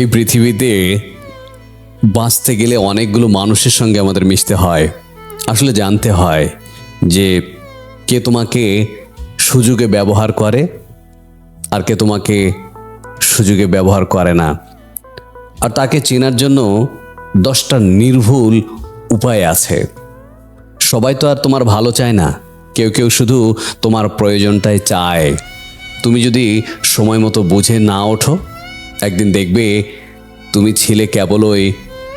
এই পৃথিবীতে বাঁচতে গেলে অনেকগুলো মানুষের সঙ্গে আমাদের মিশতে হয়। আসলে জানতে হয় যে কে তোমাকে সুযোগে ব্যবহার করে আর কে তোমাকে সুযোগে ব্যবহার করে না। আর তাকে চেনার জন্য দশটা নির্ভুল উপায় আছে। সবাই তো আর তোমার ভালো চায় না। কেউ কেউ শুধু তোমার প্রয়োজনটাই চায়। তুমি যদি সময় মতো বুঝে না ওঠো একদিন দেখবে তুমি ছিলে কেবলই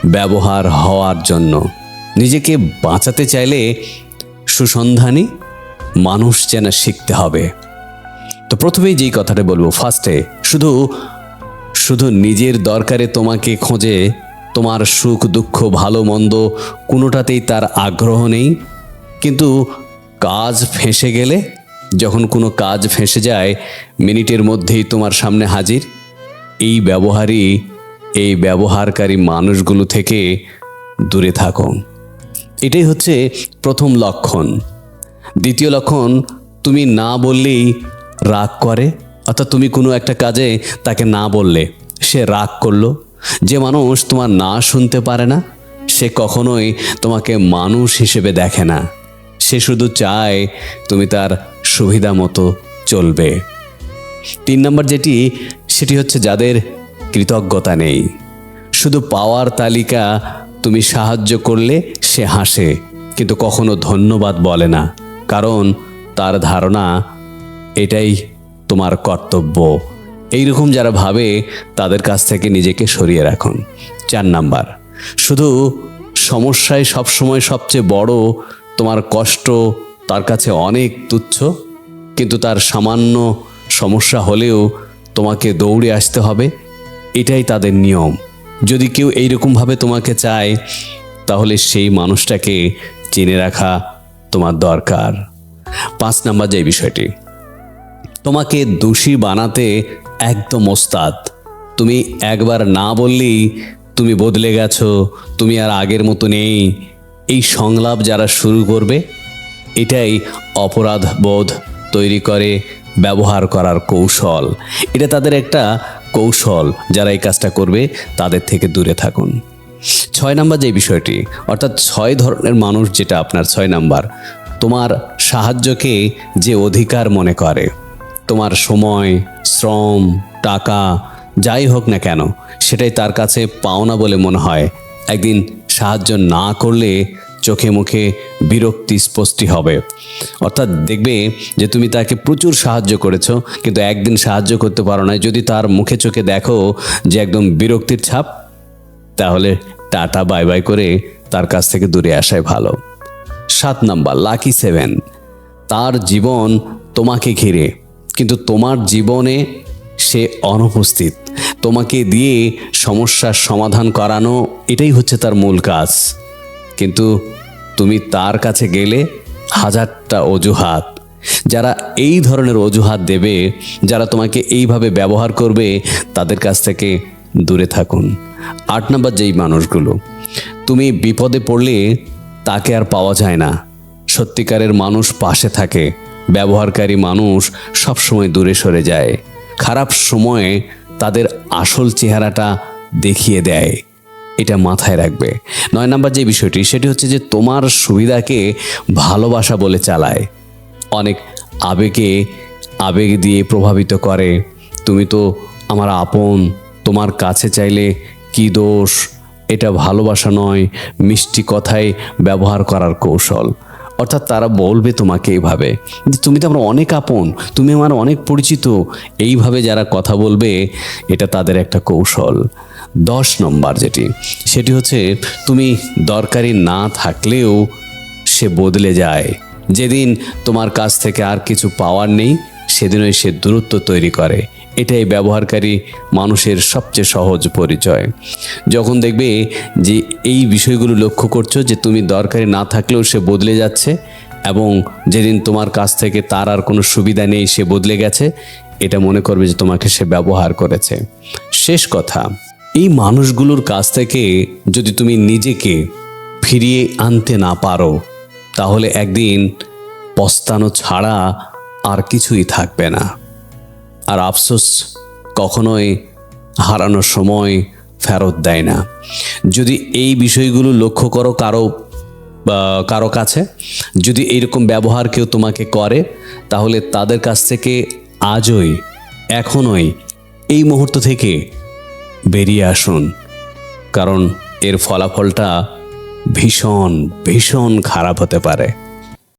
ব্যবহার হওয়ার জন্য। নিজেকে বাঁচাতে চাইলে সুসন্ধানী মানুষ যেন শিখতে হবে। তো প্রথমেই যেই কথাটা বলব ফার্স্টে শুধু শুধু নিজের দরকারে তোমাকে খোঁজে, তোমার সুখ, দুঃখ, ভালো, মন্দ কোনোটাতেই তার আগ্রহ নেই। কিন্তু কাজ ফেঁসে গেলে, যখন কোনো কাজ ফেঁসে যায়, মিনিটের মধ্যেই তোমার সামনে হাজির। এই ব্যবহারই এই ব্যবহারকারী মানুষগুলো থেকে দূরে থাকো এটাই হচ্ছে প্রথম লক্ষণ। দ্বিতীয় লক্ষণ, তুমি না বললেই রাগ করে, অর্থাৎ তুমি কোনো একটা কাজে তাকে না বললে, সে রাগ করল। যে মানুষ তোমার না শুনতে পারে না, সে কখনোই তোমাকে মানুষ হিসেবে দেখে না। সে শুধু চায় তুমি তার সুবিধা মতো চলবে। তিন নম্বর যেটি সেটি হচ্ছে যাদের কৃতজ্ঞতা নেই। শুধু পাওয়ার তালিকা তুমি সাহায্য করলে সে হাসে, কিন্তু কখনো ধন্যবাদ বলে না, কারণ তার ধারণা এটাই তোমার কর্তব্য। এইরকম যারা ভাবে, তাদের কাছ থেকে নিজেকে সরিয়ে রাখুন। চার নাম্বার, শুধু সমস্যায় সবসময় সবচেয়ে বড় তোমার কষ্ট তার কাছে অনেক তুচ্ছ, কিন্তু তার সামান্য সমস্যা হলেও তোমাকে দৌড়ে আসতে হবে, এটাই তাদের নিয়ম। যদি কেউ এইরকমভাবে তোমাকে চায়, তাহলে সেই মানুষটাকে চিনে রাখা তোমার দরকার। পাঁচ নাম্বার যে বিষয়টি, তোমাকে দোষী বানাতে একদম ওস্তাদ। তুমি একবার না বললেই তুমি বদলে গেছো, তুমি আর আগের মতো নেই। এই সংলাপ যারা শুরু করবে, এটাই অপরাধ বোধ তৈরি করে ব্যবহার করার কৌশল। এটা তাদের একটা কৌশল যারা এই কাজটা করবে, তাদের থেকে দূরে থাকুন। ছয় নাম্বার যে বিষয়টি, অর্থাৎ ছয় ধরনের মানুষ যেটা আপনার ছয় নাম্বার, তোমার সাহায্যকে যে অধিকার মনে করে, তোমার সময়, শ্রম, টাকা, যাই হোক না কেন, সেটাই তার কাছে পাওনা বলে মনে হয়। একদিন সাহায্য না করলে চোখে মুখে বিরক্তি স্পষ্টি হবে। অর্থাৎ দেখবে যে তুমি তাকে প্রচুর সাহায্য করেছ, কিন্তু একদিন সাহায্য করতে পারো না যদি তার মুখে চোখে দেখো যে একদম বিরক্তির ছাপ, তাহলে টাটা, বাই বাই করে তার কাছ থেকে দূরে আসাই ভালো। সাত নাম্বার, লাকি সেভেন, তার জীবন তোমাকে ঘিরে, কিন্তু তোমার জীবনে সে অনুপস্থিত। তোমাকে দিয়ে সমস্যার সমাধান করানো, এটাই হচ্ছে তার মূল কাজ। কিন্তু তুমি তার কাছে গেলে হাজারটা অজুহাত। যারা এই ধরনের অজুহাত দেবে, যারা তোমাকে এইভাবে ব্যবহার করবে, তাদের কাছ থেকে দূরে থাকুন। আট নম্বর যেই মানুষগুলো, তুমি বিপদে পড়লে তাকে আর পাওয়া যায় না। সত্যিকারের মানুষ পাশে থাকে। ব্যবহারকারী মানুষ সবসময় দূরে সরে যায়। খারাপ সময়ে তাদের আসল চেহারাটা দেখিয়ে দেয়। এটা মাথায় রাখবে। নয় নাম্বার যে বিষয়টি, সেটি হচ্ছে যে তোমার সুবিধাকে ভালোবাসা বলে চালায়। অনেক আবেগে, আবেগ দিয়ে প্রভাবিত করে। তুমি তো আমার আপন, তোমার কাছে চাইলে কি দোষ? এটা ভালোবাসা নয়, মিষ্টি কথায় ব্যবহার করার কৌশল। অর্থাৎ তারা বলবে তোমাকে এইভাবে তুমি তো আমার অনেক আপন, তুমি আমার অনেক পরিচিত। এইভাবে যারা কথা বলবে, এটা তাদের একটা কৌশল। দশ নম্বর যেটি, সেটি হচ্ছে তুমি দরকারি না থাকলেও সে বদলে যায়। যেদিন তোমার কাছ থেকে আর কিছু পাওয়ার নেই, সেদিনই সে দূরত্ব তৈরি করে। এটাই ব্যবহারকারী মানুষের সবচেয়ে সহজ পরিচয়। যখন দেখবে যে এই বিষয়গুলো লক্ষ্য করছ যে তুমি দরকারি না থাকলেও সে বদলে যাচ্ছে এবং যেদিন তোমার কাছ থেকে তার আর কোনো সুবিধা নেই সে বদলে গেছে, এটা মনে করবে যে তোমাকে সে ব্যবহার করেছে। শেষ কথা, এই মানুষগুলোর কাছ থেকে যদি তুমি নিজেকে ফিরিয়ে আনতে না পারো, তাহলে একদিন পস্তানো ছাড়া আর কিছুই থাকবে না। আর আফসোস কখনোই হারানোর সময় ফেরত দেয় না। যদি এই বিষয়গুলো লক্ষ্য করো কারও কারও কাছে, যদি এইরকম ব্যবহার কেউ তোমাকে করে, তাহলে তাদের কাছ থেকে আজই, এখনই এই মুহূর্ত থেকে বেরিয়ে আসুন। কারণ এর ফলাফলটা ভীষণ ভীষণ খারাপ হতে পারে।